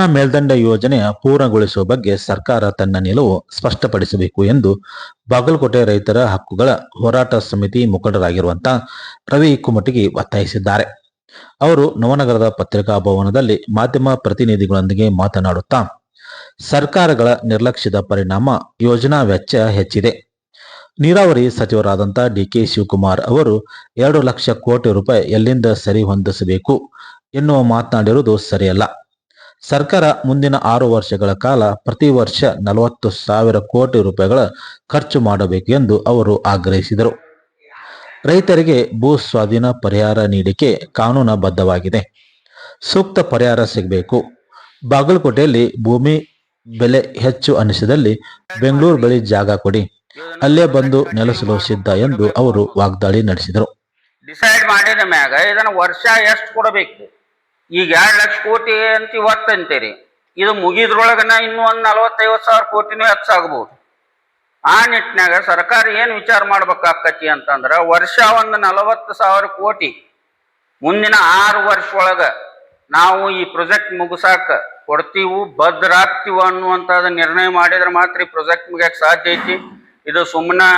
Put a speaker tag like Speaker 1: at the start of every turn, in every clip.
Speaker 1: ಕೃಷ್ಣಾ ಮೇಲ್ದಂಡ ಯೋಜನೆ ಪೂರ್ಣಗೊಳಿಸುವ ಬಗ್ಗೆ ಸರ್ಕಾರ ತನ್ನ ನಿಲುವು ಸ್ಪಷ್ಟಪಡಿಸಬೇಕು ಎಂದು ಬಾಗಲಕೋಟೆ ರೈತರ ಹಕ್ಕುಗಳ ಹೋರಾಟ ಸಮಿತಿ ಮುಖಂಡರಾಗಿರುವಂತಹ ರವಿ ಕುಮಟಗಿ ಒತ್ತಾಯಿಸಿದ್ದಾರೆ. ಅವರು ನವನಗರದ ಪತ್ರಿಕಾ ಭವನದಲ್ಲಿ ಮಾಧ್ಯಮ ಪ್ರತಿನಿಧಿಗಳೊಂದಿಗೆ ಮಾತನಾಡುತ್ತಾ, ಸರ್ಕಾರಗಳ ನಿರ್ಲಕ್ಷ್ಯದ ಪರಿಣಾಮ ಯೋಜನಾ ವೆಚ್ಚ ಹೆಚ್ಚಿದೆ. ನೀರಾವರಿ ಸಚಿವರಾದಂಥ ಡಿಕೆ ಶಿವಕುಮಾರ್ ಅವರು ಎರಡು ಲಕ್ಷ ಕೋಟಿ ರೂಪಾಯಿ ಎಲ್ಲಿಂದ ಸರಿ ಹೊಂದಿಸಬೇಕು ಎನ್ನುವ ಮಾತನಾಡಿರುವುದು ಸರಿಯಲ್ಲ. ಸರ್ಕಾರ ಮುಂದಿನ ಆರು ವರ್ಷಗಳ ಕಾಲ ಪ್ರತಿ ವರ್ಷ ನಲವತ್ತು ಸಾವಿರ ಕೋಟಿ ರೂಪಾಯಿಗಳ ಖರ್ಚು ಮಾಡಬೇಕು ಎಂದು ಅವರು ಆಗ್ರಹಿಸಿದರು. ರೈತರಿಗೆ ಭೂ ಸ್ವಾಧೀನ ಪರಿಹಾರ ನೀಡಿಕೆ ಕಾನೂನುಬದ್ಧವಾಗಿದೆ. ಸೂಕ್ತ ಪರಿಹಾರ ಸಿಗಬೇಕು. ಬಾಗಲಕೋಟೆಯಲ್ಲಿ ಭೂಮಿ ಬೆಲೆ ಹೆಚ್ಚು ಅನಿಸಿದಲ್ಲಿ ಬೆಂಗಳೂರು ಬಳಿ ಜಾಗ ಕೊಡಿ. ಅಲ್ಲೇ ಬಂದು ನೆಲೆಸಲು ಸಿದ್ಧ ಎಂದು ಅವರು ವಾಗ್ದಾಳಿ ನಡೆಸಿದರು.
Speaker 2: ಡಿಸೈಡ್ ಮಾಡಿದ ಮ್ಯಾಗ ಇದನ್ನು ವರ್ಷ ಎಷ್ಟು ಕೊಡಬೇಕು? ಈಗ ಎರಡು ಲಕ್ಷ ಕೋಟಿ ಅಂತ ಇವತ್ತು ಅಂತೀರಿ. ಇದು ಮುಗಿದ್ರೊಳಗನ ಇನ್ನೂ ಒಂದು ನಲವತ್ತೈವತ್ತು ಸಾವಿರ ಕೋಟಿನೂ ಹೆಚ್ಚಾಗ್ಬೋದು. ಆ ನಿಟ್ಟಿನಾಗ ಸರ್ಕಾರ ಏನು ವಿಚಾರ ಮಾಡ್ಬೇಕಾಕತಿ ಅಂತಂದ್ರೆ ವರ್ಷ ಒಂದು ನಲವತ್ತು ಸಾವಿರ ಕೋಟಿ. ಮುಂದಿನ ಆರು ವರ್ಷ ಒಳಗ ನಾವು ಈ ಪ್ರೊಜೆಕ್ಟ್ ಮುಗಿಸಾಕ ಕೊಡ್ತೀವು, ಭದ್ರಾಗ್ತೀವ ಅನ್ನುವಂಥದ್ದು ನಿರ್ಣಯ ಮಾಡಿದ್ರೆ ಮಾತ್ರ ಈ ಪ್ರಾಜೆಕ್ಟ್ ಮುಗಿಯಕ್ಕೆ ಸಾಧ್ಯ ಐತಿ. ಇದು ಸುಮ್ಮನೆ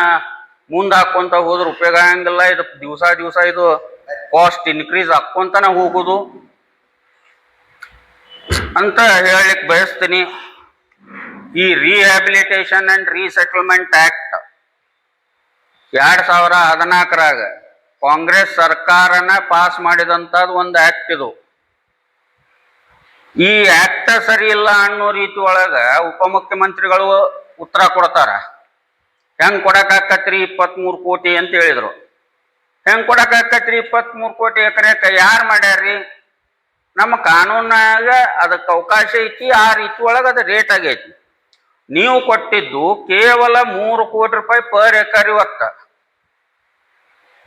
Speaker 2: ಮುಂದೆ ಹಾಕೊಂತ ಹೋದ್ರೆ ಉಪಯೋಗ ಆಗಂಗಿಲ್ಲ. ಇದು ದಿವಸ ದಿವಸ ಇದು ಕಾಸ್ಟ್ ಇನ್ಕ್ರೀಸ್ ಹಾಕ್ಕೊಂತಾನೆ ಹೋಗುದು. ಅಂತ ಹೇಳಲಿಕ್ಕೆ ಬಯಸ್ತೀನಿ. ಈ ರಿಹ್ಯಾಬಿಲಿಟೇಷನ್ ಅಂಡ್ ರೀಸೆಟಲ್ಮೆಂಟ್ ಆಕ್ಟ್ ಎರಡ್ ಸಾವಿರ ಹದಿನಾಲ್ಕರಾಗ ಕಾಂಗ್ರೆಸ್ ಸರ್ಕಾರನ ಪಾಸ್ ಮಾಡಿದಂಥದ್ದು ಒಂದು ಆಕ್ಟ್ ಇದು. ಈ ಆಕ್ಟ್ ಸರಿ ಇಲ್ಲ ಅನ್ನೋ ರೀತಿ ಒಳಗ ಉಪಮುಖ್ಯಮಂತ್ರಿಗಳು ಉತ್ತರ ಕೊಡ್ತಾರ. ಹೆಂಗ್ ಕೊಡಕಾಕತ್ರಿ ಇಪ್ಪತ್ಮೂರು ಕೋಟಿ ಅಂತ ಹೇಳಿದ್ರು. ಹೆಂಗ್ ಕೊಡಕಾಕತ್ರಿ ಇಪ್ಪತ್ಮೂರು ಕೋಟಿ ಎಕರೆಕ ಯಾರು ಮಾಡ್ಯಾರ್ರಿ? ನಮ್ಮ ಕಾನೂನಾಗ ಅದಕ್ಕೆ ಅವಕಾಶ ಐತಿ, ಆ ರೀತಿ ಒಳಗೆ ಅದು ರೇಟ್ ಆಗೈತಿ. ನೀವು ಕೊಟ್ಟಿದ್ದು ಕೇವಲ ಮೂರು ಕೋಟಿ ರೂಪಾಯಿ ಪರ್ ಎಕರ್ ಇವತ್ತ.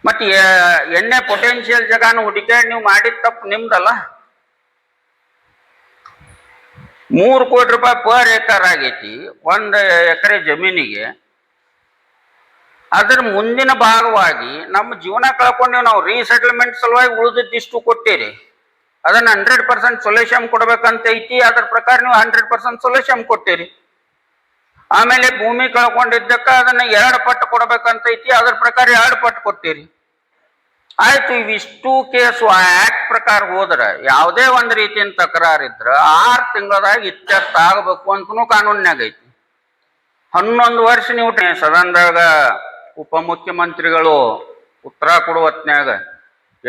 Speaker 2: ಮತ್ತೆ ಎಣ್ಣೆ ಪೊಟೆನ್ಷಿಯಲ್ ಜಗಾನ ಹುಡುಕಾಡಿ ನೀವು ಮಾಡಿದ ತಪ್ಪು ನಿಮ್ದಲ್ಲ. ಮೂರು ಕೋಟಿ ರೂಪಾಯಿ ಪರ್ ಎಕರ್ ಆಗೈತಿ, ಒಂದು ಎಕರೆ ಜಮೀನಿಗೆ. ಅದರ ಮುಂದಿನ ಭಾಗವಾಗಿ ನಮ್ಮ ಜೀವನ ಕಳ್ಕೊಂಡೇವು ನಾವು ರೀಸೆಟ್ಲ್ಮೆಂಟ್ ಸಲುವಾಗಿ ಉಳಿದಿದ್ದಿಷ್ಟು ಕೊಟ್ಟಿರಿ. ಅದನ್ನ ಹಂಡ್ರೆಡ್ ಪರ್ಸೆಂಟ್ ಸೊಲ್ಯೂಷನ್ ಕೊಡ್ಬೇಕಂತ ಐತಿ, ಅದ್ರ ಪ್ರಕಾರ ನೀವು ಹಂಡ್ರೆಡ್ ಪರ್ಸೆಂಟ್ ಸೊಲ್ಯೂಷನ್ ಕೊಟ್ಟಿರಿ. ಆಮೇಲೆ ಭೂಮಿ ಕಳ್ಕೊಂಡಿದ್ದಕ್ಕ ಅದನ್ನ ಎರಡು ಪಟ್ಟು ಕೊಡ್ಬೇಕಂತ ಐತಿ, ಅದ್ರ ಪ್ರಕಾರ ಎರಡು ಪಟ್ಟು ಕೊಟ್ಟಿರಿ. ಆಯ್ತು, ಇವಿಷ್ಟು ಕೇಸು ಆಕ್ಟ್ ಪ್ರಕಾರ ಹೋದ್ರ, ಯಾವುದೇ ಒಂದ್ ರೀತಿಯ ತಕರಾರಿದ್ರ ಆರು ತಿಂಗಳದಾಗ ಇತ್ಯರ್ಥ ಅಂತನೂ ಕಾನೂನಿನಾಗ ಐತಿ. ಹನ್ನೊಂದು ವರ್ಷ ನೀವು ಸದನದಾಗ ಉಪಮುಖ್ಯಮಂತ್ರಿಗಳು ಉತ್ತರ ಕೊಡುವ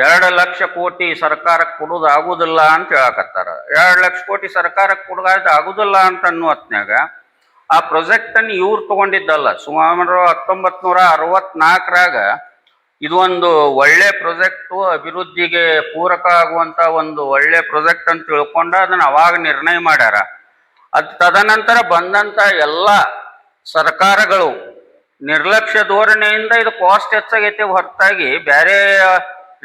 Speaker 2: ಎರಡು ಲಕ್ಷ ಕೋಟಿ ಸರ್ಕಾರಕ್ಕೆ ಕೊಡೋದು ಆಗುದಿಲ್ಲ ಅಂತ ಹೇಳಕತ್ತಾರ. ಎರಡು ಲಕ್ಷ ಕೋಟಿ ಸರ್ಕಾರಕ್ಕೆ ಕೊಡೋದು ಆಗುದಿಲ್ಲ ಅಂತ ಅನ್ನೋ ಹೊತ್ನ್ಯಾಗ ಆ ಪ್ರಾಜೆಕ್ಟ್ ಅನ್ನು ಇವ್ರು ತಗೊಂಡಿದ್ದಲ್ಲ, ಸುಮಾರು ಹತ್ತೊಂಬತ್ ನೂರ ಅರವತ್ನಾಲ್ಕರಾಗ ಇದು ಒಂದು ಒಳ್ಳೆ ಪ್ರಾಜೆಕ್ಟು ಅಭಿವೃದ್ಧಿಗೆ ಪೂರಕ ಆಗುವಂತ ಒಂದು ಒಳ್ಳೆ ಪ್ರಾಜೆಕ್ಟ್ ಅಂತ ತಿಳ್ಕೊಂಡು ಅದನ್ನ ಅವಾಗ ನಿರ್ಣಯ ಮಾಡ್ಯಾರ. ಅದು ತದನಂತರ ಬಂದಂತ ಎಲ್ಲ ಸರ್ಕಾರಗಳು ನಿರ್ಲಕ್ಷ್ಯ ಧೋರಣೆಯಿಂದ ಇದು ಕಾಸ್ಟ್ ಹೆಚ್ಚಾಗೈತೆ ಹೊರತಾಗಿ ಬೇರೆ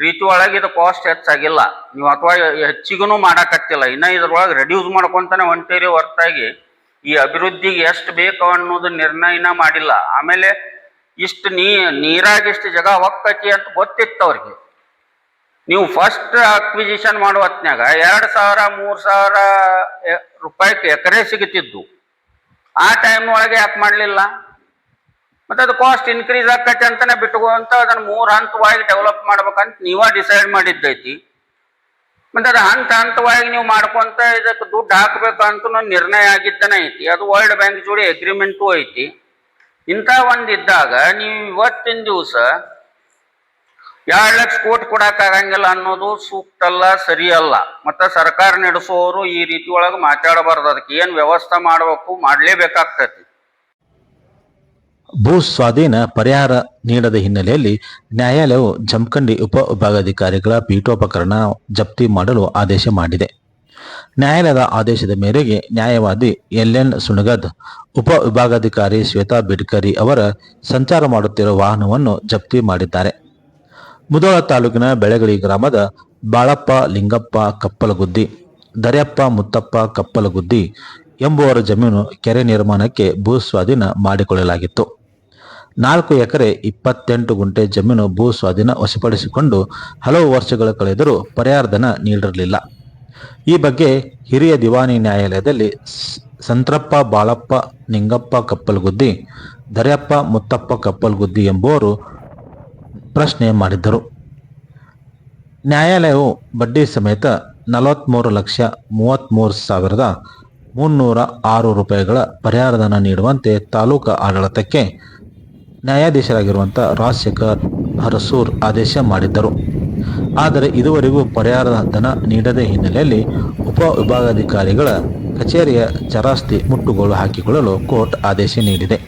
Speaker 2: ರೀತಿ ಒಳಗೆ ಇದು ಕಾಸ್ಟ್ ಹೆಚ್ಚಾಗಿಲ್ಲ. ನೀವು ಅಥವಾ ಹೆಚ್ಚಿಗೂ ಮಾಡಕತ್ತಿಲ್ಲ. ಇನ್ನ ಇದ್ರೊಳಗೆ ರೆಡ್ಯೂಸ್ ಮಾಡ್ಕೊಂತಾನೆ ಹೊಂಟೇರಿ ಹೊರತಾಗಿ. ಈ ಅಭಿವೃದ್ಧಿಗೆ ಎಷ್ಟು ಬೇಕು ಅನ್ನೋದು ನಿರ್ಣಯನ ಮಾಡಿಲ್ಲ. ಆಮೇಲೆ ಇಷ್ಟು ನೀ, ನೀರಾಗಿ ಇಷ್ಟು ಜಾಗ ಹೊಕ್ಕತಿ ಅಂತ ಗೊತ್ತಿತ್ತು ಅವ್ರಿಗೆ. ನೀವು ಫಸ್ಟ್ ಅಕ್ವಿಜಿಷನ್ ಮಾಡುವ ಹೊತ್ನ್ಯಾಗ ಎರಡು ಸಾವಿರ, ಮೂರು ಸಾವಿರ ರೂಪಾಯಿ ಎಕರೆ ಸಿಗುತ್ತಿದ್ದು ಆ ಟೈಮ್ ಒಳಗೆ ಯಾಕೆ ಮಾಡಲಿಲ್ಲ? ಮತ್ತೆ ಅದು ಕಾಸ್ಟ್ ಇನ್ಕ್ರೀಸ್ ಆಕತಿ ಅಂತಾನೆ ಬಿಟ್ಕೊಂತ ಅದನ್ನ ಮೂರು ಹಂತವಾಗಿ ಡೆವಲಪ್ ಮಾಡ್ಬೇಕಂತ ನೀವ ಡಿಸೈಡ್ ಮಾಡಿದ್ದೈತಿ. ಮತ್ತೆ ಅದು ಹಂತ ಹಂತವಾಗಿ ನೀವು ಮಾಡ್ಕೊಂತ ಇದಕ್ಕೆ ದುಡ್ಡು ಹಾಕ್ಬೇಕು ಅಂತ ನಿರ್ಣಯ ಆಗಿದ್ದಾನೆ ಐತಿ. ಅದು ವರ್ಲ್ಡ್ ಬ್ಯಾಂಕ್ ಜೋಡಿ ಅಗ್ರಿಮೆಂಟು ಐತಿ. ಇಂಥ ಒಂದಿದ್ದಾಗ ನೀವು ಇವತ್ತಿನ ದಿವಸ ಎರಡು ಲಕ್ಷ ಕೋಟಿ ಕೊಡಕ್ಕಾಗಂಗಿಲ್ಲ ಅನ್ನೋದು ಸೂಕ್ತ ಅಲ್ಲ ಸರಿ ಅಲ್ಲ ಮತ್ತೆ ಸರ್ಕಾರ ನಡೆಸೋರು ಈ ರೀತಿ ಒಳಗೆ ಮಾತಾಡಬಾರ್ದು. ಅದಕ್ಕೆ ಏನು ವ್ಯವಸ್ಥೆ ಮಾಡ್ಬೇಕು, ಮಾಡ್ಲೇಬೇಕಾಗ್ತೈತಿ.
Speaker 1: ಭೂ ಸ್ವಾಧೀನ ಪರಿಹಾರ ನೀಡದ ಹಿನ್ನೆಲೆಯಲ್ಲಿ ನ್ಯಾಯಾಲಯವು ಜಮಖಂಡಿ ಉಪ ವಿಭಾಗಾಧಿಕಾರಿಗಳ ಪೀಠೋಪಕರಣ ಜಪ್ತಿ ಮಾಡಲು ಆದೇಶ ಮಾಡಿದೆ. ನ್ಯಾಯಾಲಯದ ಆದೇಶದ ಮೇರೆಗೆ ನ್ಯಾಯವಾದಿ ಎಲ್ ಎನ್ ಸುಣಗದ್, ಉಪ ವಿಭಾಗಾಧಿಕಾರಿ ಶ್ವೇತಾ ಬಿಡ್ಕರಿ ಅವರ ಸಂಚಾರ ಮಾಡುತ್ತಿರುವ ವಾಹನವನ್ನು ಜಪ್ತಿ ಮಾಡಿದ್ದಾರೆ. ಮುದೋಳ ತಾಲೂಕಿನ ಬೆಳಗಳಿ ಗ್ರಾಮದ ಬಾಳಪ್ಪ ಲಿಂಗಪ್ಪ ಕಪ್ಪಲಗುದ್ದಿ, ದರ್ಯಪ್ಪ ಮುತ್ತಪ್ಪ ಕಪ್ಪಲಗುದ್ದಿ ಎಂಬುವರ ಜಮೀನು ಕೆರೆ ನಿರ್ಮಾಣಕ್ಕೆ ಭೂ ಸ್ವಾಧೀನ ಮಾಡಿಕೊಳ್ಳಲಾಗಿತ್ತು. ನಾಲ್ಕು ಎಕರೆ ಇಪ್ಪತ್ತೆಂಟು ಗುಂಟೆ ಜಮೀನು ಭೂ ಸ್ವಾಧೀನ ವಶಪಡಿಸಿಕೊಂಡು ಹಲವು ವರ್ಷಗಳು ಕಳೆದರೂ ಪರಿಹಾರಧನ ನೀಡಿರಲಿಲ್ಲ. ಈ ಬಗ್ಗೆ ಹಿರಿಯ ದಿವಾನಿ ನ್ಯಾಯಾಲಯದಲ್ಲಿ ಸಂತ್ರಪ್ಪ ಬಾಳಪ್ಪ ನಿಂಗಪ್ಪ ಕಪ್ಪಲ್ಗುದ್ದಿ, ದರ್ಯಪ್ಪ ಮುತ್ತಪ್ಪ ಕಪ್ಪಲ್ಗುದ್ದಿ ಎಂಬುವರು ಪ್ರಶ್ನೆ ಮಾಡಿದ್ದರು. ನ್ಯಾಯಾಲಯವು ಬಡ್ಡಿ ಸಮೇತ ನಲವತ್ತ್ಮೂರು ಲಕ್ಷ ಮೂವತ್ತ್ಮೂರು ಸಾವಿರದ ಮುನ್ನೂರ ಆರು ರೂಪಾಯಿಗಳ ಪರಿಹಾರಧನ ನೀಡುವಂತೆ ತಾಲೂಕು ಆಡಳಿತಕ್ಕೆ ನ್ಯಾಯಾಧೀಶರಾಗಿರುವಂಥ ರಾಜಶೇಖರ್ ಹರಸೂರ್ ಆದೇಶ ಮಾಡಿದ್ದರು. ಆದರೆ ಇದುವರೆಗೂ ಪರಿಹಾರ ಧನ ನೀಡದ ಹಿನ್ನೆಲೆಯಲ್ಲಿ ಉಪ ವಿಭಾಗಾಧಿಕಾರಿಗಳ ಕಚೇರಿಯ ಚರಾಸ್ತಿ ಮುಟ್ಟುಗೋಲು ಹಾಕಿಕೊಳ್ಳಲು ಕೋರ್ಟ್ ಆದೇಶ ನೀಡಿದೆ.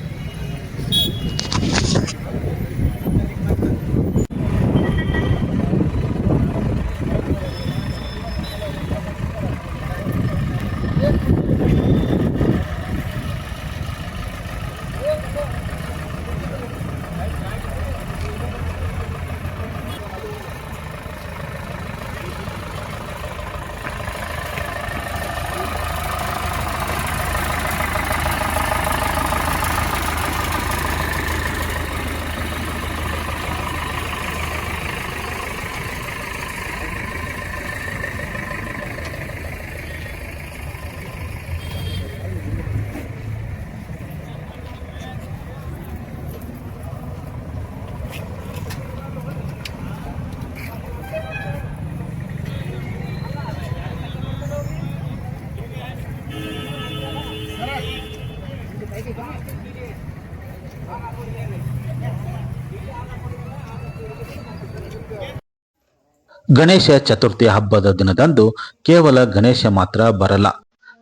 Speaker 1: ಗಣೇಶ ಚತುರ್ಥಿ ಹಬ್ಬದ ದಿನದಂದು ಕೇವಲ ಗಣೇಶ ಮಾತ್ರ ಬರಲ್ಲ.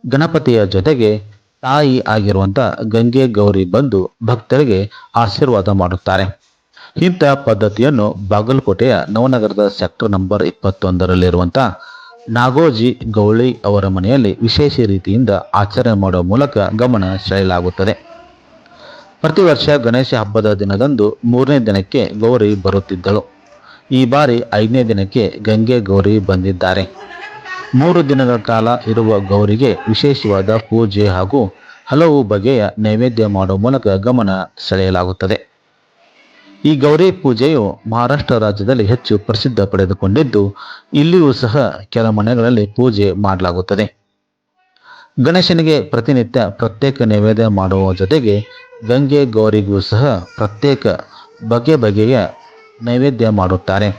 Speaker 1: ಗಣಪತಿಯ ಜೊತೆಗೆ ತಾಯಿ ಆಗಿರುವಂತ ಗಂಗೆ ಗೌರಿ ಬಂದು ಭಕ್ತರಿಗೆ ಆಶೀರ್ವಾದ ಮಾಡುತ್ತಾರೆ. ಇಂಥ ಪದ್ಧತಿಯನ್ನು ಬಾಗಲಕೋಟೆಯ ನವನಗರದ ಸೆಕ್ಟರ್ ನಂಬರ್ ಇಪ್ಪತ್ತೊಂದರಲ್ಲಿರುವಂಥ ನಾಗೋಜಿ ಗೌಳಿ ಅವರ ಮನೆಯಲ್ಲಿ ವಿಶೇಷ ರೀತಿಯಿಂದ ಆಚರಣೆ ಮಾಡುವ ಮೂಲಕ ಗಮನ ಸೆಳೆಯಲಾಗುತ್ತದೆ. ಪ್ರತಿ ವರ್ಷ ಗಣೇಶ ಹಬ್ಬದ ದಿನದಂದು ಮೂರನೇ ದಿನಕ್ಕೆ ಗೌರಿ ಬರುತ್ತಿದ್ದಳು. ಈ ಬಾರಿ ಐದನೇ ದಿನಕ್ಕೆ ಗಂಗೆ ಗೌರಿ ಬಂದಿದ್ದಾರೆ. ಮೂರು ದಿನಗಳ ಕಾಲ ಇರುವ ಗೌರಿಗೆ ವಿಶೇಷವಾದ ಪೂಜೆ ಹಾಗೂ ಹಲವು ಬಗೆಯ ನೈವೇದ್ಯ ಮಾಡುವ ಮೂಲಕ ಗಮನ ಸೆಳೆಯಲಾಗುತ್ತದೆ. ಈ ಗೌರಿ ಪೂಜೆಯು ಮಹಾರಾಷ್ಟ್ರ ರಾಜ್ಯದಲ್ಲಿ ಹೆಚ್ಚು ಪ್ರಸಿದ್ಧ ಪಡೆದುಕೊಂಡಿದ್ದು, ಇಲ್ಲಿಯೂ ಸಹ ಕೆಲ ಮನೆಗಳಲ್ಲಿ ಪೂಜೆ ಮಾಡಲಾಗುತ್ತದೆ. ಗಣೇಶನಿಗೆ ಪ್ರತಿನಿತ್ಯ ಪ್ರತ್ಯೇಕ ನೈವೇದ್ಯ ಮಾಡುವ ಜೊತೆಗೆ ಗಂಗೆ ಗೌರಿಗೂ ಸಹ ಪ್ರತ್ಯೇಕ ಬಗೆ ಬಗೆಯ ನೈವೇದ್ಯ ಮಾಡುತ್ತಾರೆ.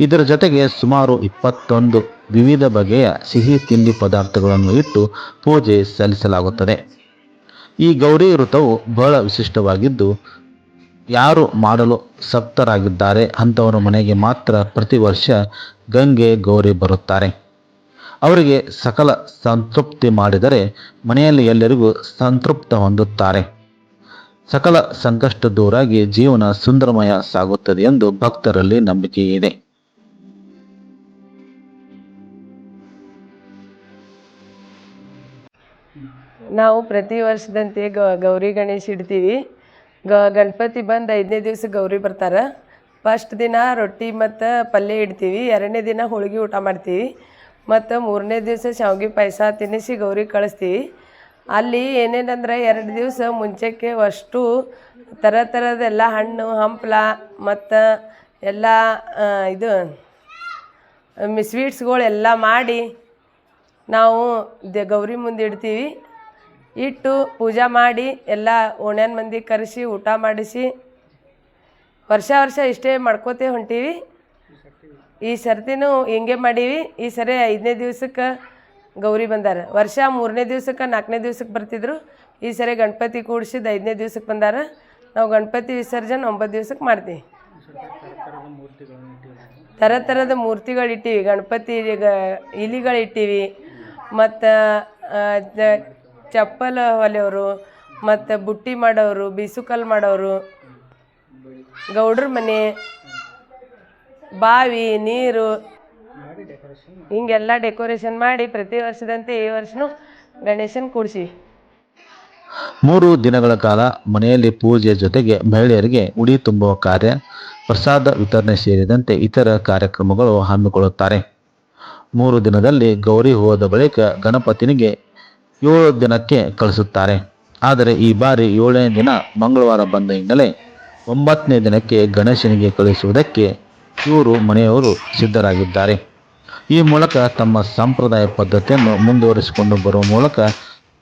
Speaker 1: ಇದರ ಜೊತೆಗೆ ಸುಮಾರು ಇಪ್ಪತ್ತೊಂದು ವಿವಿಧ ಬಗೆಯ ಸಿಹಿ ತಿಂಡಿ ಪದಾರ್ಥಗಳನ್ನು ಇಟ್ಟು ಪೂಜೆ ಸಲ್ಲಿಸಲಾಗುತ್ತದೆ. ಈ ಗೌರಿ ವೃತವು ಬಹಳ ವಿಶಿಷ್ಟವಾಗಿದ್ದು, ಯಾರು ಮಾಡಲು ಸಪ್ತರಾಗಿದ್ದಾರೆ ಅಂಥವರ ಮನೆಗೆ ಮಾತ್ರ ಪ್ರತಿ ವರ್ಷ ಗಂಗೆ ಗೌರಿ ಬರುತ್ತಾರೆ. ಅವರಿಗೆ ಸಕಲ ಸಂತೃಪ್ತಿ ಮಾಡಿದರೆ ಮನೆಯಲ್ಲಿ ಎಲ್ಲರಿಗೂ ಸಂತೃಪ್ತ ಹೊಂದುತ್ತಾರೆ. ಸಕಲ ಸಂಕಷ್ಟ ದೂರಾಗಿ ಜೀವನ ಸುಂದರಮಯ ಸಾಗುತ್ತದೆ ಎಂದು ಭಕ್ತರಲ್ಲಿ ನಂಬಿಕೆ ಇದೆ.
Speaker 3: ನಾವು ಪ್ರತಿ ವರ್ಷದಂತೆ ಗ, ಗೌರಿ ಗಣೇಶ ಇಡ್ತೀವಿ. ಗ, ಗಣಪತಿ ಬಂದು ಐದನೇ ದಿವಸ ಗೌರಿ ಬರ್ತಾರೆ. ಫಸ್ಟ್ ದಿನ ರೊಟ್ಟಿ ಮತ್ತು ಪಲ್ಯ ಇಡ್ತೀವಿ. ಎರಡನೇ ದಿನ ಹೋಳಿಗೆ ಊಟ ಮಾಡ್ತೀವಿ. ಮತ್ತು ಮೂರನೇ ದಿವಸ ಶಾವ್ಗೆ ಪಾಯಸ ತಿನ್ನಿಸಿ ಗೌರಿ ಕಳಿಸ್ತೀವಿ. ಅಲ್ಲಿ ಏನೇನಂದ್ರೆ ಎರಡು ದಿವಸ ಮುಂಚೆಕ್ಕೆ ಅಷ್ಟು ಥರ ಥರದೆಲ್ಲ ಹಣ್ಣು, ಹಂಪ್ಲ ಮತ್ತು ಎಲ್ಲ ಇದು ಸ್ವೀಟ್ಸ್ಗಳೆಲ್ಲ ಮಾಡಿ ನಾವು ದ ಗೌರಿ ಮುಂದೆ ಇಡ್ತೀವಿ. ಇಟ್ಟು ಪೂಜೆ ಮಾಡಿ ಎಲ್ಲ ಓಣ್ಯಾನ ಮಂದಿ ಕರೆಸಿ, ಊಟ ಮಾಡಿಸಿ, ವರ್ಷ ವರ್ಷ ಇಷ್ಟೇ ಮಾಡ್ಕೋತೇ ಹೊಂಟೀವಿ. ಈ ಸರ್ತಿನೂ ಹಿಂಗೆ ಮಾಡೀವಿ. ಈ ಸರಿ ಐದನೇ ದಿವ್ಸಕ್ಕೆ ಗೌರಿ ಬಂದಾರ. ವರ್ಷ ಮೂರನೇ ದಿವ್ಸಕ್ಕೆ ನಾಲ್ಕನೇ ದಿವ್ಸಕ್ಕೆ ಬರ್ತಿದ್ರು. ಈ ಸರಿ ಗಣಪತಿ ಕೂಡಿಸಿದ ಐದನೇ ದಿವ್ಸಕ್ಕೆ ಬಂದಾರ. ನಾವು ಗಣಪತಿ ವಿಸರ್ಜನೆ ಒಂಬತ್ತು ದಿವ್ಸಕ್ಕೆ ಮಾಡ್ತೀವಿ. ಥರ ಥರದ ಮೂರ್ತಿಗಳು ಇಟ್ಟೀವಿ. ಗಣಪತಿ ಇಲಿಗಳು ಇಟ್ಟಿವಿ. ಮತ್ತು ಚಪ್ಪಲ್ ಹೊಲೆಯವರು, ಮತ್ತು ಬುಟ್ಟಿ ಮಾಡೋರು ಬೀಸುಕಲ್ಲು ಮಾಡೋರು ಗೌಡ್ರ ಮನೆ, ಬಾವಿ, ನೀರು ಹಿಂಗೆಲ್ಲ ಡೆಕೋರೇಷನ್ ಮಾಡಿ ಪ್ರತಿ ವರ್ಷದಂತೆ ಈ ವರ್ಷನೂ ಗಣೇಶನ ಕೂಡ್ಸಿವಿ.
Speaker 1: ಮೂರು ದಿನಗಳ ಕಾಲ ಮನೆಯಲ್ಲಿ ಪೂಜೆ ಜೊತೆಗೆ ಮಹಿಳೆಯರಿಗೆ ಉಡಿ ತುಂಬುವ ಕಾರ್ಯ, ಪ್ರಸಾದ ವಿತರಣೆ ಸೇರಿದಂತೆ ಇತರ ಕಾರ್ಯಕ್ರಮಗಳು ಹಮ್ಮಿಕೊಳ್ಳುತ್ತಾರೆ. ಮೂರು ದಿನದಲ್ಲಿ ಗೌರಿ ಹೋದ ಬಳಿಕ ಗಣಪತಿನಿಗೆ ಏಳು ದಿನಕ್ಕೆ ಕಳಿಸುತ್ತಾರೆ. ಆದರೆ ಈ ಬಾರಿ ಏಳನೇ ದಿನ ಮಂಗಳವಾರ ಬಂದ ಹಿನ್ನೆಲೆ ಒಂಬತ್ತನೇ ದಿನಕ್ಕೆ ಗಣೇಶನಿಗೆ ಕಳಿಸುವುದಕ್ಕೆ ಇವರು ಮನೆಯವರು ಸಿದ್ಧರಾಗಿದ್ದಾರೆ. ಈ ಮೂಲಕ ತಮ್ಮ ಸಂಪ್ರದಾಯ ಪದ್ಧತಿಯನ್ನು ಮುಂದುವರಿಸಿಕೊಂಡು ಬರುವ ಮೂಲಕ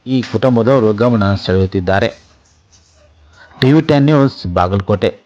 Speaker 1: ಈ ಕುಟುಂಬದವರು ಗಮನ ಸೆಳೆಯುತ್ತಿದ್ದಾರೆ. TV ten news Bagalkote.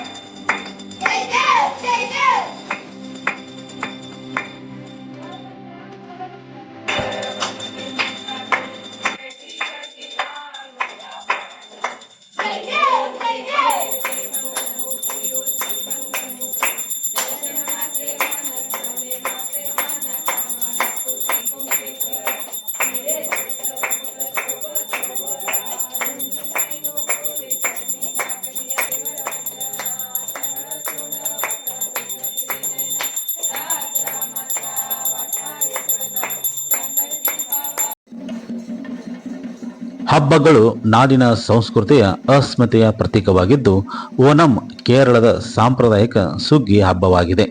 Speaker 1: ಹಬ್ಬಗಳು ನಾಡಿನ ಸಂಸ್ಕೃತಿಯ ಅಸ್ಮಿತೆಯ ಪ್ರತೀಕವಾಗಿದ್ದು, ಓಣಂ ಕೇರಳದ ಸಾಂಪ್ರದಾಯಿಕ ಸುಗ್ಗಿ ಹಬ್ಬವಾಗಿದೆ.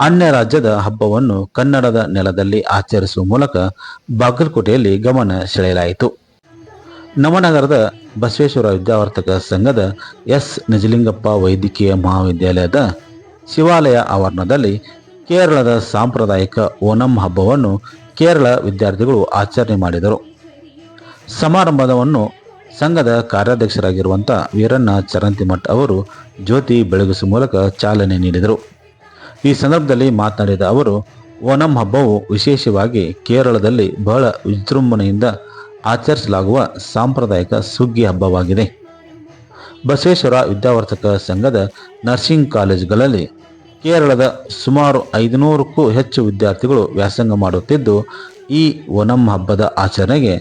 Speaker 1: ಅನ್ಯ ರಾಜ್ಯದ ಹಬ್ಬವನ್ನು ಕನ್ನಡದ ನೆಲದಲ್ಲಿ ಆಚರಿಸುವ ಮೂಲಕ ಬಾಗಲಕೋಟೆಯಲ್ಲಿ ಗಮನ ಸೆಳೆಯಲಾಯಿತು. ನವನಗರದ ಬಸವೇಶ್ವರ ವಿದ್ಯಾವರ್ತಕ ಸಂಘದ ಎಸ್. ನಿಜಲಿಂಗಪ್ಪ ವೈದ್ಯಕೀಯ ಮಹಾವಿದ್ಯಾಲಯದ ಶಿವಾಲಯ ಆವರಣದಲ್ಲಿ ಕೇರಳದ ಸಾಂಪ್ರದಾಯಿಕ ಓಣಂ ಹಬ್ಬವನ್ನು ಕೇರಳ ವಿದ್ಯಾರ್ಥಿಗಳು ಆಚರಣೆ ಮಾಡಿದರು. ಸಮಾರಂಭವನ್ನು ಸಂಘದ ಕಾರ್ಯಾಧ್ಯಕ್ಷರಾಗಿರುವಂಥ ವೀರಣ್ಣ ಚರಂತಿಮಠ್ ಅವರು ಜ್ಯೋತಿ ಬೆಳಗಿಸುವ ಮೂಲಕ ಚಾಲನೆ ನೀಡಿದರು. ಈ ಸಂದರ್ಭದಲ್ಲಿ ಮಾತನಾಡಿದ ಅವರು, ಓಣಂ ಹಬ್ಬವು ವಿಶೇಷವಾಗಿ ಕೇರಳದಲ್ಲಿ ಬಹಳ ವಿಜೃಂಭಣೆಯಿಂದ ಆಚರಿಸಲಾಗುವ ಸಾಂಪ್ರದಾಯಿಕ ಸುಗ್ಗಿ ಹಬ್ಬವಾಗಿದೆ. ಬಸವೇಶ್ವರ ವಿದ್ಯಾವರ್ತಕ ಸಂಘದ ನರ್ಸಿಂಗ್ ಕಾಲೇಜುಗಳಲ್ಲಿ ಕೇರಳದ ಸುಮಾರು ಐದುನೂರಕ್ಕೂ ಹೆಚ್ಚು ವಿದ್ಯಾರ್ಥಿಗಳು ವ್ಯಾಸಂಗ ಮಾಡುತ್ತಿದ್ದು, ಈ ಓಣಂ ಹಬ್ಬದ ಆಚರಣೆಗೆ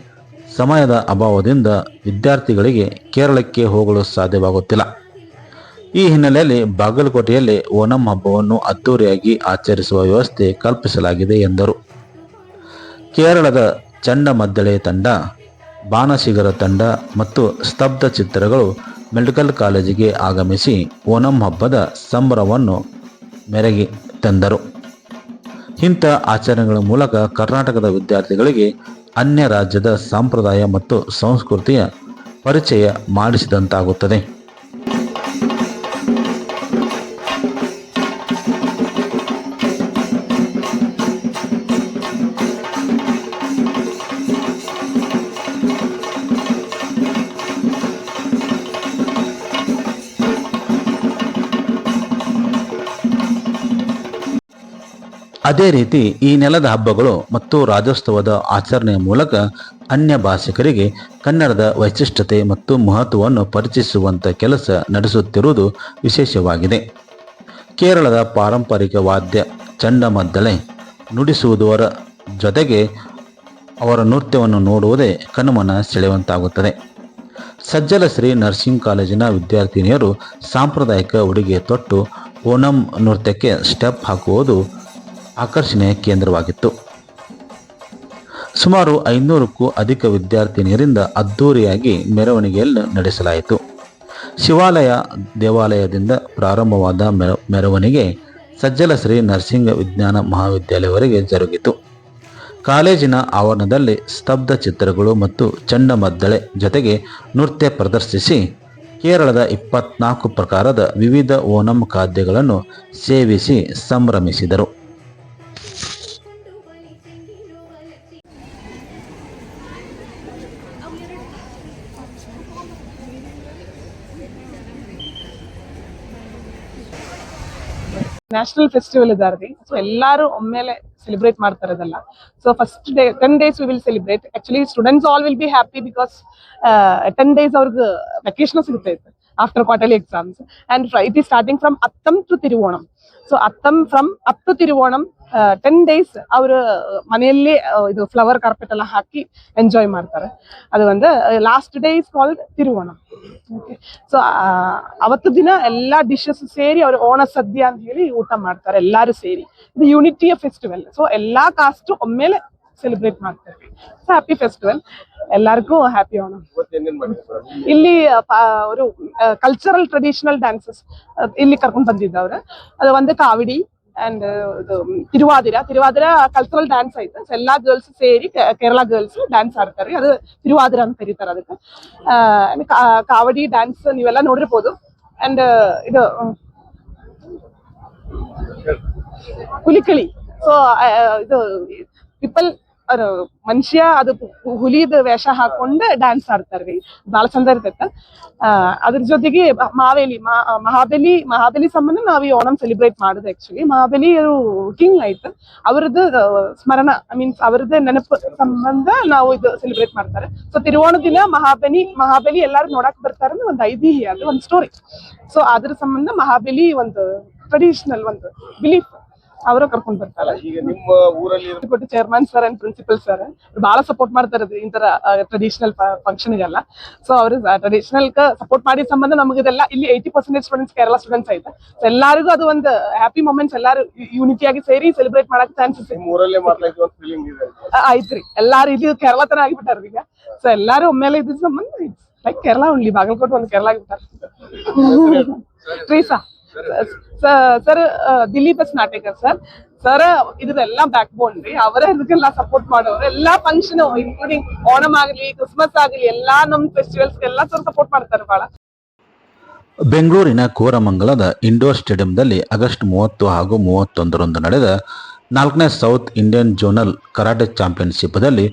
Speaker 1: ಸಮಯದ ಅಭಾವದಿಂದ ವಿದ್ಯಾರ್ಥಿಗಳಿಗೆ ಕೇರಳಕ್ಕೆ ಹೋಗಲು ಸಾಧ್ಯವಾಗುತ್ತಿಲ್ಲ. ಈ ಹಿನ್ನೆಲೆಯಲ್ಲಿ ಬಾಗಲಕೋಟೆಯಲ್ಲಿ ಓಣಂ ಹಬ್ಬವನ್ನು ಅದ್ದೂರಿಯಾಗಿ ಆಚರಿಸುವ ವ್ಯವಸ್ಥೆ ಕಲ್ಪಿಸಲಾಗಿದೆ ಎಂದರು. ಕೇರಳದ ಚಂಡಮದ್ದಳೆ ತಂಡ, ಬಾಣಸಿಗರ ತಂಡ ಮತ್ತು ಸ್ತಬ್ಧ ಚಿತ್ರಗಳು ಮೆಡಿಕಲ್ ಕಾಲೇಜಿಗೆ ಆಗಮಿಸಿ ಓಣಂ ಹಬ್ಬದ ಸಂಭ್ರಮವನ್ನು ಮೆರೆಗೆ ತಂದರು. ಇಂಥ ಆಚರಣೆಗಳ ಮೂಲಕ ಕರ್ನಾಟಕದ ವಿದ್ಯಾರ್ಥಿಗಳಿಗೆ ಅನ್ಯ ರಾಜ್ಯದ ಸಂಪ್ರದಾಯ ಮತ್ತು ಸಂಸ್ಕೃತಿಯ ಪರಿಚಯ ಮಾಡಿಸಿದಂತಾಗುತ್ತದೆ. ಅದೇ ರೀತಿ ಈ ನೆಲದ ಹಬ್ಬಗಳು ಮತ್ತು ರಾಜ್ಯೋತ್ಸವದ ಆಚರಣೆಯ ಮೂಲಕ ಅನ್ಯ ಭಾಷಿಕರಿಗೆ ಕನ್ನಡದ ವೈಶಿಷ್ಟ್ಯತೆ ಮತ್ತು ಮಹತ್ವವನ್ನು ಪರಿಚಯಿಸುವಂಥ ಕೆಲಸ ನಡೆಸುತ್ತಿರುವುದು ವಿಶೇಷವಾಗಿದೆ. ಕೇರಳದ ಪಾರಂಪರಿಕ ವಾದ್ಯ ಚಂಡಮದ್ದಲೆ ನುಡಿಸುವುದರ ಜೊತೆಗೆ ಅವರ ನೃತ್ಯವನ್ನು ನೋಡುವುದೇ ಕಣ್ಮನ ಸೆಳೆಯುವಂತಾಗುತ್ತದೆ. ಸಜ್ಜಲ ಶ್ರೀ ನರ್ಸಿಂಗ್ ಕಾಲೇಜಿನ ವಿದ್ಯಾರ್ಥಿನಿಯರು ಸಾಂಪ್ರದಾಯಿಕ ಉಡುಗೆ ತೊಟ್ಟು ಓಣಂ ನೃತ್ಯಕ್ಕೆ ಸ್ಟೆಪ್ ಹಾಕುವುದು ಆಕರ್ಷಣೆಯ ಕೇಂದ್ರವಾಗಿತ್ತು. ಸುಮಾರು ಐನೂರಕ್ಕೂ ಅಧಿಕ ವಿದ್ಯಾರ್ಥಿನಿಯರಿಂದ ಅದ್ದೂರಿಯಾಗಿ ಮೆರವಣಿಗೆಯನ್ನು ನಡೆಸಲಾಯಿತು. ಶಿವಾಲಯ ದೇವಾಲಯದಿಂದ ಪ್ರಾರಂಭವಾದ ಮೆರ, ಮೆರವಣಿಗೆ ಸಜ್ಜಲ ಶ್ರೀ ನರ್ಸಿಂಗ ವಿಜ್ಞಾನ ಮಹಾವಿದ್ಯಾಲಯವರೆಗೆ ಜರುಗಿತು. ಕಾಲೇಜಿನ ಆವರಣದಲ್ಲಿ ಸ್ತಬ್ಧ ಚಿತ್ರಗಳು ಮತ್ತು ಚಂಡಮದ್ದಳೆ ಜೊತೆಗೆ ನೃತ್ಯ ಪ್ರದರ್ಶಿಸಿ, ಕೇರಳದ ಇಪ್ಪತ್ನಾಲ್ಕು ಪ್ರಕಾರದ ವಿವಿಧ ಓಣಂ ಖಾದ್ಯಗಳನ್ನು ಸೇವಿಸಿ ಸಂಭ್ರಮಿಸಿದರು.
Speaker 4: ನ್ಯಾಷನಲ್ ಫೆಸ್ಟಿವಲ್ ಇದಾರ್ರಿ ಸೊ ಎಲ್ಲಾರು ಒಮ್ಮೆಲೆ ಸೆಲೆಬ್ರೇಟ್ ಮಾಡ್ತಾರೆ ಅದೆಲ್ಲ so first day ten days we will celebrate actually students all will be happy because ten days ಅವ್ರಿಗೆ ವೆಕೇಶನ್ ಸಿಗ್ತೈತೆ after quarterly exams and it is starting from Atham to Thiruvonam so Atham from up to Thiruvonam ten days ಅವರು ಮನೆಯಲ್ಲಿ ಇದು flower carpet ಎಲ್ಲ ಹಾಕಿ enjoy ಮಾಡ್ತಾರೆ. ಅದು ಒಂದು last day is called Thiruvonam. Okay so ಅವತ್ತು ದಿನ ಎಲ್ಲಾ ಡಿಶಸ್ ಸೇರಿ ಅವರು ಓಣ ಸದ್ಯ ಅಂತ ಹೇಳಿ ಊಟ ಮಾಡ್ತಾರೆ ಎಲ್ಲರೂ ಸೇರಿ. ಇದು ಯೂನಿಟಿಯ ಫೆಸ್ಟಿವಲ್ ಸೊ ಎಲ್ಲಾ ಕಾಸ್ಟು ಒಮ್ಮೆಲೆ ಸೆಲೆಬ್ರೇಟ್ ಮಾಡ್ತಾರೆ. ಸೊ ಹ್ಯಾಪಿ ಫೆಸ್ಟಿವಲ್ ಎಲ್ಲರಿಗೂ ಹ್ಯಾಪಿ ಓಣ. ಇಲ್ಲಿ ಅವರು ಕಲ್ಚರಲ್ ಟ್ರೆಡಿಷನಲ್ ಡ್ಯಾನ್ಸಸ್ ಇಲ್ಲಿ ಕರ್ಕೊಂಡ್ ಬಂದಿದ್ದವ್ರು. ಅದು ಒಂದು ಕಾವಡಿ ಅಂಡ್ ಇದು ತಿರುವಾದಿರ ತಿರುವಾದಿರ ಕಲ್ಚರಲ್ ಡ್ಯಾನ್ಸ್ ಐತೆ ಸೊ ಎಲ್ಲಾ ಗರ್ಲ್ಸ್ ಸೇರಿ ಕೆ- ಕೇರಳ ಗರ್ಲ್ಸ್ ಡ್ಯಾನ್ಸ್ ಆಡ್ತಾರೆ ಅದು ತಿರುವಾದಿರ ಅಂತ ಕರೀತಾರೆ ಅದಕ್ಕೆ ಆ, and ಕಾ- ಕಾವಡಿ ಡ್ಯಾನ್ಸ್ ನೀವೆಲ್ಲ ನೋಡಿರ್ಬೋದು ಅಂಡ್ ಇದು ಹುಲಿಕಳಿ ಸೊ ಇದು ಪೀಪಲ್ ಮನುಷ್ಯ ಅದು ಹುಲಿದ ವೇಷ ಹಾಕೊಂಡು ಡ್ಯಾನ್ಸ್ ಆಡ್ತಾರ್ರಿ ಬಾಳ ಚಂದ ಇರ್ತೈತ. ಅದ್ರ ಜೊತೆಗೆ ಮಾವೇಲಿ ಮಹಾಬಲಿ ಮಹಾಬಲಿ ಸಂಬಂಧ ನಾವ್ ಈ ಓಣಂ ಸೆಲೆಬ್ರೇಟ್ ಮಾಡುದು ಆಕ್ಚುಲಿ ಮಹಾಬಲಿ ಕಿಂಗ್ ಆಯ್ತು ಅವ್ರದ್ದು ಸ್ಮರಣ ಐ ಮೀನ್ಸ್ ಅವ್ರದ್ದು ನೆನಪು ಸಂಬಂಧ ನಾವು ಇದು ಸೆಲೆಬ್ರೇಟ್ ಮಾಡ್ತಾರೆ. ಸೊ ತಿರುವೋಣ ದಿನ ಮಹಾಬಲಿ ಮಹಾಬಲಿ ಎಲ್ಲಾರು ನೋಡಕ್ ಬರ್ತಾರ ಒಂದು ಐತಿಹ್ಯ ಅದು ಒಂದು ಸ್ಟೋರಿ ಸೊ ಅದ್ರ ಸಂಬಂಧ ಮಹಾಬಲಿ ಒಂದು ಟ್ರೆಡಿಷನಲ್ ಒಂದು ಬಿಲೀಫ್ ಅವರು ಕರ್ಕೊಂಡ್ ಬರ್ತಾರೆ.
Speaker 5: ಈಗ ನಿಮ್ಮ ಊರಲ್ಲಿ
Speaker 4: ಕೊಟ್ಟು chairman sir and principal sir ಬಹಳ ಸಪೋರ್ಟ್ ಮಾಡ್ತಾರೆ ಈ ಇಂತರ ಟ್ರೆಡಿಷನಲ್ ಫಂಕ್ಷನ್ ಗೆಲ್ಲ. ಸೊ ಅವರು ಟ್ರೆಡಿಷನಲ್ ಸಪೋರ್ಟ್ ಮಾಡಿ ಸಂಬಂಧ ನಮಗೆ ಇದೆಲ್ಲ ಇಲ್ಲಿ eighty percentage students Kerala students ಐತೆ. ಎಲ್ಲರಿಗೂ ಅದು ಒಂದು ಹ್ಯಾಪಿ ಮೂಮೆಂಟ್ಸ್ ಎಲ್ಲಾರು ಯೂನಿಟಿಯಾಗಿ ಸೇರಿ ಸೆಲೆಬ್ರೇಟ್ ಮಾಡಕ್ ಚಾನ್ಸಸ್
Speaker 5: ಇದೆ.
Speaker 4: ಆಯ್ತ್ರಿ ಎಲ್ಲಾರು ಇಲ್ಲಿ ಕೇರಳ ತರ ಆಗಿಬಿಟ್ಟಾರ ಈಗ. ಸೊ ಎಲ್ಲಾರು ಒಮ್ಮೆಲೆ ಇದ್ರ ಸಂಬಂಧ ಲೈಕ್ ಕೇರಳ ಉಂಡ್ಲಿ ಬಾಗಲಕೋಟೆ ಒಂದು Kerala ಆಗಿಬಿಟ್ಟಾರ. Treesa sir Dilip Snatekar sir. Sir ಇದ್ರೆಲ್ಲ backbone ರೀ. ಅವರೇ ಇದಕ್ಕೆಲ್ಲ ಸಪೋರ್ಟ್ ಮಾಡೋರು. ಎಲ್ಲಾ ಫಂಕ್ಷನ್ ಇನ್ಕ್ಲೂಡಿಂಗ್ ಓಣಂ ಆಗಲಿ ಕ್ರಿಸ್ಮಸ್ ಆಗಲಿ, ಎಲ್ಲಾ ನಮ್ ಫೆಸ್ಟಿವಲ್ಸ್ ಎಲ್ಲಾ ಸರ್ ಸಪೋರ್ಟ್ ಮಾಡ್ತಾರೆ ಬಹಳ
Speaker 1: ಬೆಂಗಳೂರಿನ ಕೋರಮಂಗಲದ ಇಂಡೋರ್ ಸ್ಟೇಡಿಯಂದಲ್ಲಿ ಆಗಸ್ಟ್ ಮೂವತ್ತು ಹಾಗೂ ಮೂವತ್ತೊಂದರಂದು ನಡೆದ ನಾಲ್ಕನೇ ಸೌತ್ ಇಂಡಿಯನ್ ಜೋನಲ್ ಕರಾಟೆ ಚಾಂಪಿಯನ್ಶಿಪ್ನಲ್ಲಿ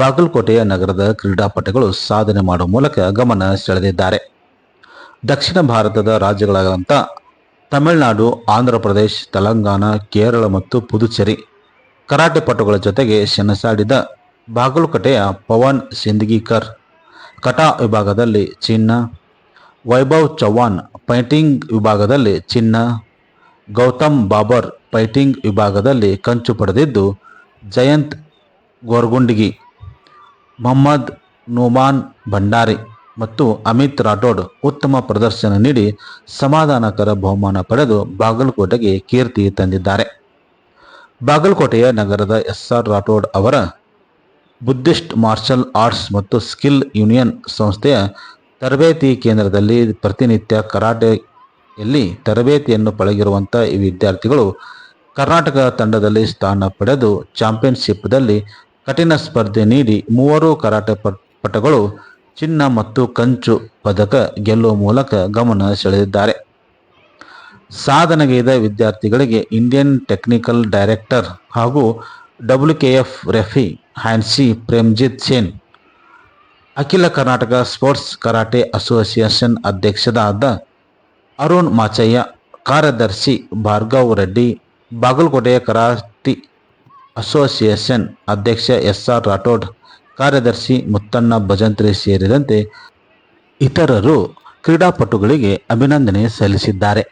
Speaker 1: ಬಾಗಲಕೋಟೆಯ ನಗರದ ಕ್ರೀಡಾಪಟುಗಳು ಸಾಧನೆ ಮಾಡುವ ಮೂಲಕ ಗಮನ ಸೆಳೆದಿದ್ದಾರೆ. ದಕ್ಷಿಣ ಭಾರತದ ರಾಜ್ಯಗಳಾದಂಥ ತಮಿಳುನಾಡು, ಆಂಧ್ರ ಪ್ರದೇಶ್, ತೆಲಂಗಾಣ, ಕೇರಳ ಮತ್ತು ಪುದುಚೇರಿ ಕರಾಟೆ ಪಟುಗಳ ಜೊತೆಗೆ ಸೆಣಸಾಡಿದ ಬಾಗಲಕೋಟೆಯ ಪವನ್ ಸಿಂದಗಿಕರ್ ಕಟಾ ವಿಭಾಗದಲ್ಲಿ ಚಿನ್ನ, ವೈಭವ್ ಚೌಹಾಣ್ ಪೈಂಟಿಂಗ್ ವಿಭಾಗದಲ್ಲಿ ಚಿನ್ನ, ಗೌತಮ್ ಬಾಬರ್ ಪೈಂಟಿಂಗ್ ವಿಭಾಗದಲ್ಲಿ ಕಂಚು ಪಡೆದಿದ್ದು ಜಯಂತ್ ಗೋರ್ಗುಂಡಿಗಿ, ಮೊಹಮ್ಮದ್ ನುಮಾನ್ ಭಂಡಾರಿ. ಮತ್ತು ಅಮಿತ್ ರಾಠೋಡ್ ಉತ್ತಮ ಪ್ರದರ್ಶನ ನೀಡಿ ಸಮಾಧಾನಕರ ಬಹುಮಾನ ಪಡೆದು ಬಾಗಲಕೋಟೆಗೆ ಕೀರ್ತಿ ತಂದಿದ್ದಾರೆ. ಬಾಗಲಕೋಟೆಯ ನಗರದ ಎಸ್ ಆರ್ ರಾಠೋಡ್ ಅವರ ಬುದ್ಧಿಸ್ಟ್ ಮಾರ್ಷಲ್ ಆರ್ಟ್ಸ್ ಮತ್ತು ಸ್ಕಿಲ್ ಯೂನಿಯನ್ ಸಂಸ್ಥೆಯ ತರಬೇತಿ ಕೇಂದ್ರದಲ್ಲಿ ಪ್ರತಿನಿತ್ಯ ಕರಾಟೆಯಲ್ಲಿ ತರಬೇತಿಯನ್ನು ಪಳಗಿರುವಂಥ ಈ ವಿದ್ಯಾರ್ಥಿಗಳು ಕರ್ನಾಟಕ ತಂಡದಲ್ಲಿ ಸ್ಥಾನ ಪಡೆದು ಚಾಂಪಿಯನ್ಶಿಪ್ದಲ್ಲಿ ಕಠಿಣ ಸ್ಪರ್ಧೆ ನೀಡಿ ಮೂವರು ಕರಾಟೆ ಪಟಗಳು ಪಟುಗಳು ಚಿನ್ನ ಮತ್ತು ಕಂಚು ಪದಕ ಗೆಲ್ಲುವ ಮೂಲಕ ಗಮನ ಸೆಳೆದಿದ್ದಾರೆ. ಸಾಧನೆಗೈದ ವಿದ್ಯಾರ್ಥಿಗಳಿಗೆ ಇಂಡಿಯನ್ ಟೆಕ್ನಿಕಲ್ ಡೈರೆಕ್ಟರ್ ಹಾಗೂ ಡಬ್ಲ್ಯೂ ಕೆ ಎಫ್ ರೆಫಿ ಹ್ಯಾನ್ಸಿ ಪ್ರೇಮ್ಜಿತ್ ಸೇನ್ ಅಖಿಲ ಕರ್ನಾಟಕ ಸ್ಪೋರ್ಟ್ಸ್ ಕರಾಟೆ ಅಸೋಸಿಯೇಷನ್ ಅಧ್ಯಕ್ಷರಾದ ಅರುಣ್ ಮಾಚಯ್ಯ, ಕಾರ್ಯದರ್ಶಿ ಭಾರ್ಗವ್ ರೆಡ್ಡಿ, ಬಾಗಲಕೋಟೆಯ ಕರಾಟಿ ಅಸೋಸಿಯೇಷನ್ ಅಧ್ಯಕ್ಷ ಎಸ್ ಆರ್ ರಾಠೋಡ್ ಕಾರ್ಯದರ್ಶಿ ಮುತ್ತಣ್ಣ ಭಜಂತ್ರಿ ಸೇರಿದಂತೆ ಇತರರು ಕ್ರೀಡಾಪಟುಗಳಿಗೆ ಅಭಿನಂದನೆ ಸಲ್ಲಿಸಿದ್ದಾರೆ.